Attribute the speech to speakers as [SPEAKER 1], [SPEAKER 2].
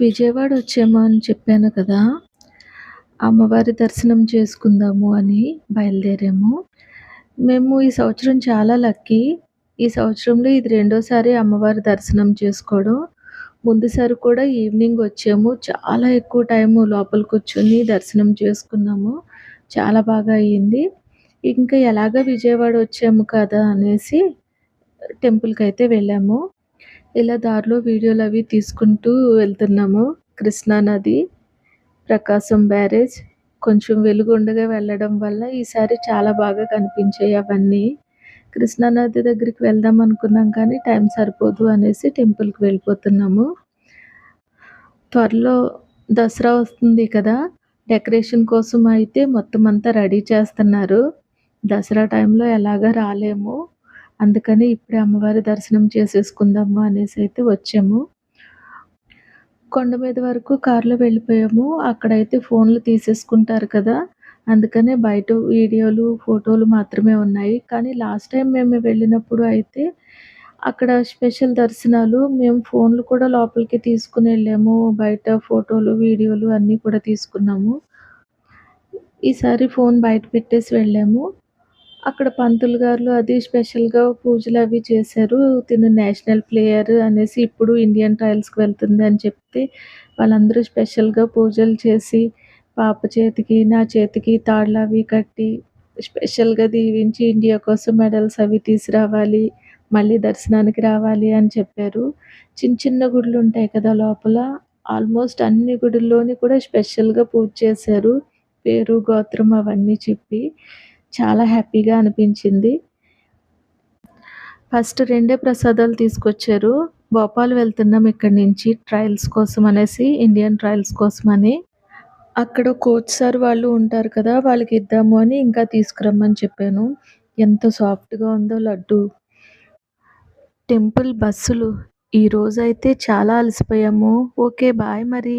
[SPEAKER 1] విజయవాడ వచ్చాము అని చెప్పాను కదా! అమ్మవారి దర్శనం చేసుకుందాము అని బయలుదేరాము. మేము ఈ సంవత్సరం చాలా లక్కీ. ఈ సంవత్సరంలో ఇది రెండోసారి అమ్మవారి దర్శనం చేసుకోవడం. ముందుసారి కూడా ఈవినింగ్ వచ్చాము. చాలా ఎక్కువ టైము లోపల కూర్చొని దర్శనం చేసుకున్నాము. చాలా బాగా అయింది. ఇంకా ఎలాగ విజయవాడ వచ్చాము కదా అనేసి టెంపుల్కి అయితే వెళ్ళాము. ఇలా దారిలో వీడియోలు అవి తీసుకుంటూ వెళ్తున్నాము. కృష్ణా నది, ప్రకాశం బ్యారేజ్ కొంచెం వెలుగుండగా వెళ్ళడం వల్ల ఈసారి చాలా బాగా కనిపించాయి అవన్నీ. కృష్ణా నది దగ్గరికి వెళ్దాం అనుకున్నాం కానీ టైం సరిపోదు అనేసి టెంపుల్‌కి వెళ్ళిపోతున్నాము. త్వరలో దసరా వస్తుంది కదా! డెకరేషన్ కోసం అయితే మొత్తం అంతా రెడీ చేస్తున్నారు. దసరా టైంలో ఎలాగా రాలేము. అందుకని ఇప్పుడే అమ్మవారి దర్శనం చేసేసుకుందాము అనేసి అయితే వచ్చాము. కొండ మీద వరకు కారులో వెళ్ళిపోయాము. అక్కడైతే ఫోన్‌లు తీసేసుకుంటారు కదా! అందుకనే బయట వీడియోలు, ఫోటోలు మాత్రమే ఉన్నాయి. కానీ లాస్ట్ టైం మేము వెళ్ళినప్పుడు అయితే అక్కడ స్పెషల్ దర్శనాలు మేము ఫోన్‌లు కూడా లోపలికి తీసుకుని వెళ్ళాము. బయట ఫోటోలు, వీడియోలు అన్నీ కూడా తీసుకున్నాము. ఈసారి ఫోన్ బయట పెట్టేసి వెళ్ళాము. అక్కడ పంతులు గారు అది స్పెషల్‌గా పూజలు అవి చేశారు. తిను నేషనల్ ప్లేయర్ అనేసి ఇప్పుడు ఇండియన్ ట్రయల్స్‌కి వెళ్తుంది అని చెప్తే వాళ్ళందరూ స్పెషల్‌గా పూజలు చేసి పాప చేతికి, నా చేతికి తాళ్ళు అవి కట్టి స్పెషల్‌గా దీవించి ఇండియా కోసం మెడల్స్ అవి తీసుకురావాలి. మళ్ళీ దర్శనానికి రావాలి అని చెప్పారు. చిన్న చిన్న గుడులు ఉంటాయి కదా లోపల ఆల్మోస్ట్ అన్ని గుడుల్లోని కూడా స్పెషల్‌గా పూజ చేశారు. పేరు, గోత్రం అవన్నీ చెప్పి చాలా హ్యాపీగా అనిపించింది. ఫస్ట్ రెండే ప్రసాదాలు తీసుకొచ్చారు. భోపాల్ వెళ్తున్నాం ఇక్కడి నుంచి ట్రయల్స్ కోసం అనేసి ఇండియన్ ట్రయల్స్ కోసమని. అక్కడ కోచ్ సార్ వాళ్ళు ఉంటారు కదా! వాళ్ళకి ఇద్దాము అని ఇంకా తీసుకురమ్మని చెప్పాను. ఎంత సాఫ్ట్‌గా ఉందో లడ్డు. టెంపుల్ బస్సులు ఈరోజైతే చాలా అలసిపోయాము. ఓకే. బాయ్ మరి.